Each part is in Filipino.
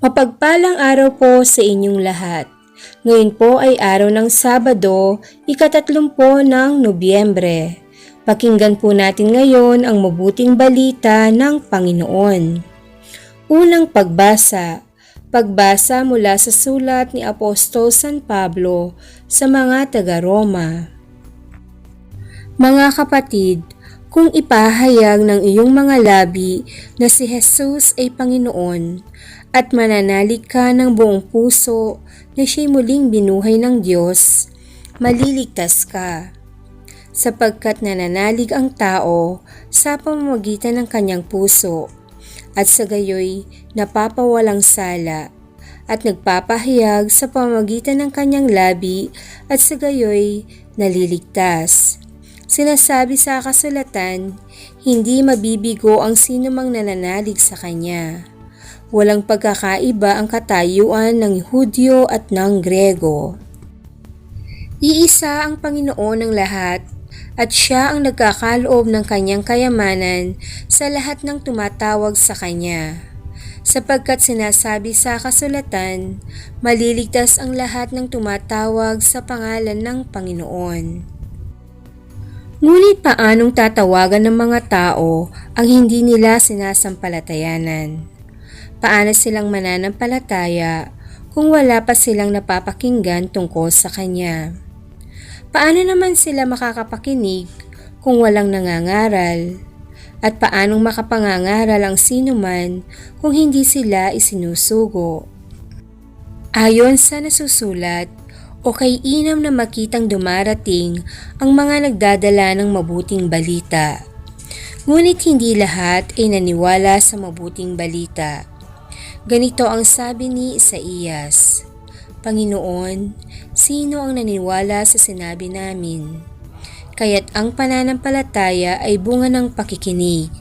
Mapagpalang araw po sa inyong lahat. Ngayon po ay araw ng Sabado, ikatatlumpo ng Nobyembre. Pakinggan po natin ngayon ang mabuting balita ng Panginoon. Unang pagbasa. Pagbasa mula sa sulat ni Apostol San Pablo sa mga taga-Roma. Mga kapatid, kung ipahayag ng iyong mga labi na si Jesus ay Panginoon at mananalig ka ng buong puso na siya'y muling binuhay ng Diyos, maliligtas ka. Sapagkat nananalig ang tao sa pamamagitan ng kanyang puso at sa gayoy napapawalang sala at nagpapahayag sa pamamagitan ng kanyang labi at sa gayoy naliligtas. Sinasabi sa kasulatan, hindi mabibigo ang sinumang nananalig sa kanya. Walang pagkakaiba ang katayuan ng Hudyo at ng Grego. Iisa ang Panginoon ng lahat at siya ang nagkakaloob ng kanyang kayamanan sa lahat ng tumatawag sa kanya. Sapagkat sinasabi sa kasulatan, maliligtas ang lahat ng tumatawag sa pangalan ng Panginoon. Ngunit paanong tatawagan ng mga tao ang hindi nila sinasampalatayanan? Paano silang mananampalataya kung wala pa silang napapakinggan tungkol sa Kanya? Paano naman sila makakapakinig kung walang nangangaral? At paanong makapangangaral ang sino man kung hindi sila isinusugo? Ayon sa nasusulat, o kay inam na makitang dumarating ang mga nagdadala ng mabuting balita. Ngunit hindi lahat ay naniwala sa mabuting balita. Ganito ang sabi ni Isaías, Panginoon, sino ang naniwala sa sinabi namin? Kaya't ang pananampalataya ay bunga ng pakikinig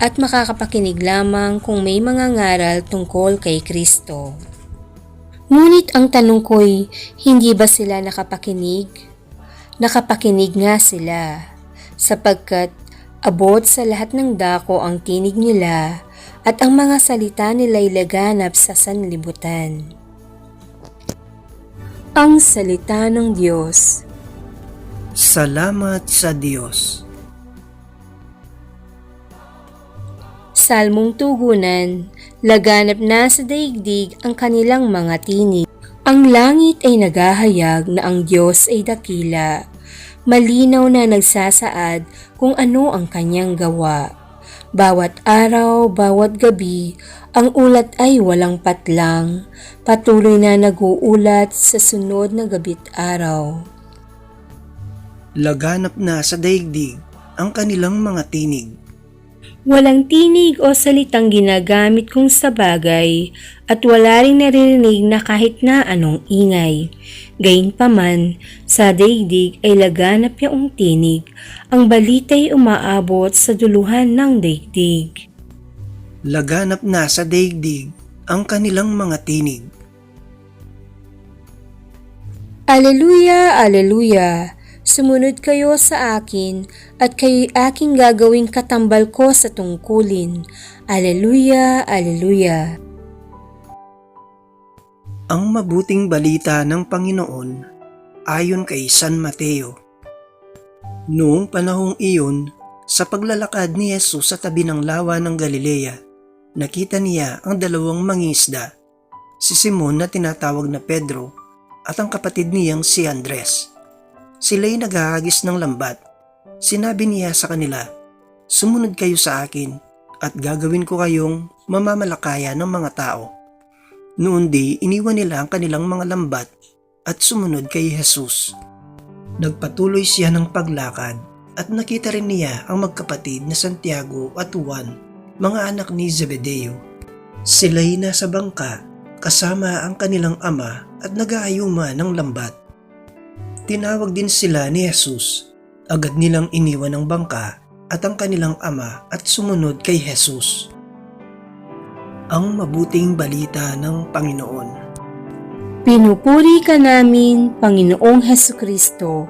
at makakapakinig lamang kung may mga ngaral tungkol kay Kristo. Ngunit ang tanong ko'y, hindi ba sila nakapakinig? Nakapakinig nga sila, sapagkat abot sa lahat ng dako ang tinig nila at ang mga salita nila'y laganap sa sanlibutan. Ang Salita ng Diyos Salamat sa Diyos. Salmong Tugunan, laganap na sa daigdig ang kanilang mga tinig. Ang langit ay naghahayag na ang Diyos ay dakila. Malinaw na nagsasaad kung ano ang kanyang gawa. Bawat araw, bawat gabi, ang ulat ay walang patlang. Patuloy na nag-uulat sa sunod na gabit araw. Laganap na sa daigdig ang kanilang mga tinig. Walang tinig o salitang ginagamit kung sa bagay at wala rin naririnig na kahit na anong ingay. Gayunpaman, sa daigdig ay laganap yaong tinig, ang balita'y umaabot sa duluhan ng daigdig. Laganap na sa daigdig ang kanilang mga tinig. Aleluya, aleluya! Sumunod kayo sa akin at kayo'y aking gagawing katambal ko sa tungkulin. Aleluya, aleluya! Ang mabuting balita ng Panginoon ayon kay San Mateo. Noong panahong iyon, sa paglalakad ni Jesus sa tabi ng lawa ng Galilea, nakita niya ang dalawang mangisda, si Simon na tinatawag na Pedro at ang kapatid niyang si Andres. Sila'y naghahagis ng lambat. Sinabi niya sa kanila, Sumunod kayo sa akin at gagawin ko kayong mamamalakaya ng mga tao. Noon di iniwan nila ang kanilang mga lambat at sumunod kay Jesus. Nagpatuloy siya ng paglakad at nakita rin niya ang magkapatid na Santiago at Juan, mga anak ni Zebedeo. Sila'y nasa bangka kasama ang kanilang ama at nag-aayuma ng lambat. Tinawag din sila ni Jesus. Agad nilang iniwan ang bangka at ang kanilang ama at sumunod kay Jesus. Ang mabuting balita ng Panginoon. Pinupuri ka namin, Panginoong Heso Kristo.